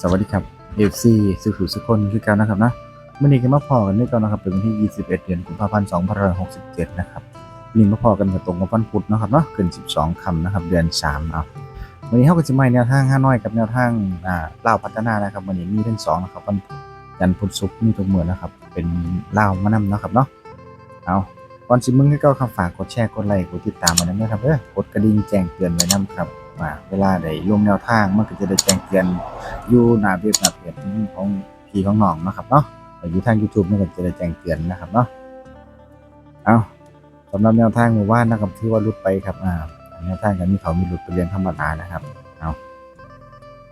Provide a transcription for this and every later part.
สวัสดีครับ FC สุขุสุคนคือกันนะครับนะมื่อนี้ก็มาพอกันด้วยกันนะครับเป็นวันที่ 21 เดือนกุมภาพันธ์2567 นะครับวันนี้มาพอกันกับตรงกับวันพุธนะครับเนาะขึ้น12คำนะครับ เดือน3เนาะวันนี้เขาก็จะมาแนวทาง5น้อยกับแนวทางอ่าเล่าพัฒนานะครับวันนี้มีทั้งสองนะครับวันจันทร์พุธศุกร์มีทุกเมื่อนะครับ เป็นเล่ามานำนะครับเนาะเอาก่อนสิมึงให้ก็คำฝากกดแชร์กดไลค์กดติดตามมาด้วนะครับเด้อกดกระดิ่งแจ้งเตือนไว้นํครับ ว่าเวลาได้ลงแนวทางมันก็จะได้แจ้งเตือนอยู่หน้าเว็บหน้าเพจของพี่ของน้องนะครับเนาะอยู่ทาง YouTube นี่ก็จะได้แจ้งเตือนนะครับเนาะเอาสำหรับแนวทางหมู่บ้านนะครับที่ว่าหลุดไปครับอ่าแนวทางกันมีเขามีหลุดไปเรียนธรรมดานะครับเอา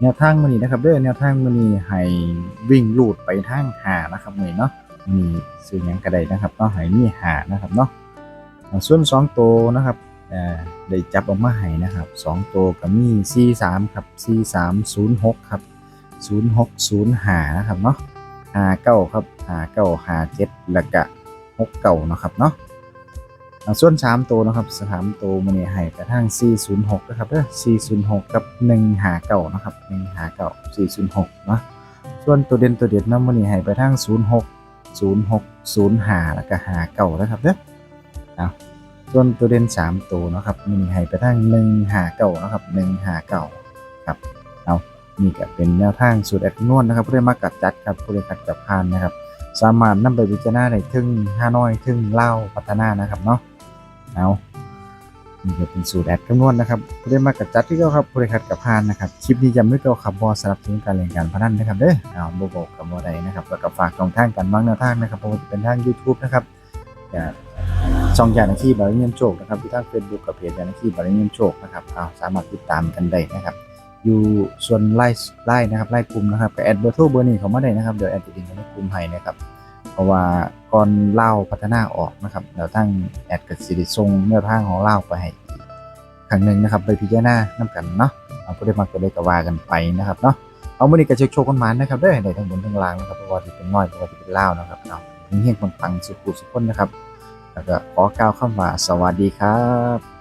แนวทางมันนี้นะครับเด้อแนวทางมันนี้ให้วิ่งลูดไปทางหานะครับนี่เนาะมีซื้อยังกระไดนะครับเนาะให้มีหานะครับเนาะส่วนสองตัวนะครับ ได้จับออกมาให้นะครับสองตัวก็มี C3 ครับ C306 ครับ 0605 นะครับเนาะ59 ครับ5957แล้วก็69นะครับเนาะส่วน 3 ตัวนะครับ3ตัวมันนี่ให้ไปทาง406 นะครับเด้อ406 กับ 159 นะครับ 159 406 เนาะส่วนตัวเด่นตัวเด็ดนะมันนี่ให้ไปทาง06 0605 แล้วก็59นะครับเด้อเอา ส่วนตัวเด่น3ตัวนะครับมันนี่ให้ไปทาง159นะครับ159ครับเอานี่ก็เป็นแนวทางสูตรแอดนวณนะครับผู้ใดมากัดจัดครับผู้ใดกัดจับพานนะครับ สามารถนำไปพิจารณาได้ถึงห้าน้อยถึงเล่าพัฒนานะครับเนาะเอานี่ก็เป็นสูตรแอดคำนวณนะครับผู้ใดมากัดจัดที่เก่าครับผู้ใดขัดกับพานนะครับคลิปนี้ย้ำด้วยเก่าครับบอสนับสนุนการเล่นการพนันนะครับเด้อเอาโบโบกับโมไดนะครับแล้วก็ฝากช่องทางการวางแนวทางนะครับเพราะว่าจะเป็นทาง YouTube นะครับ ช่องยานาคีบาริเนียมโชคนะครับที่ทางเฟซบุ๊กกับเพจยานาคีบาริเนียมโชคนะครับเอาสามารถติดตามกันได้นะครับ อยู่ส่วนไล่ไล่นะครับไล่กลุ่มนะครับกับแอดเบอร์โทรเบอร์นี้เขามาได้นะครับเดี๋ยวแอดจะดิ้งในกลุ่มให้นะครับเพราะว่าก่อนเล่าพัฒนาออกนะครับเดี๋ยวทั้งแอดกับสิริทรงแนวทางของเล่าไปให้อีกครั้งหนึ่งนะครับไปพิจารณาน้ำกันเนาะเอาผู้ได้มาก็ได้กว่ากันไปนะครับเนาะเอามื่อนี้ก็เช็คโชคกันมานะครับได้ได้ทั้งบนทั้งล่างนะครับเพราะว่าที่เป็นน้อยเพราะว่าที่เป็นเล่านะครับเอาเฮงปังๆสุขุสุขคนนะครับ แล้วก็ขอกล่าวคำว่าสวัสดีครับ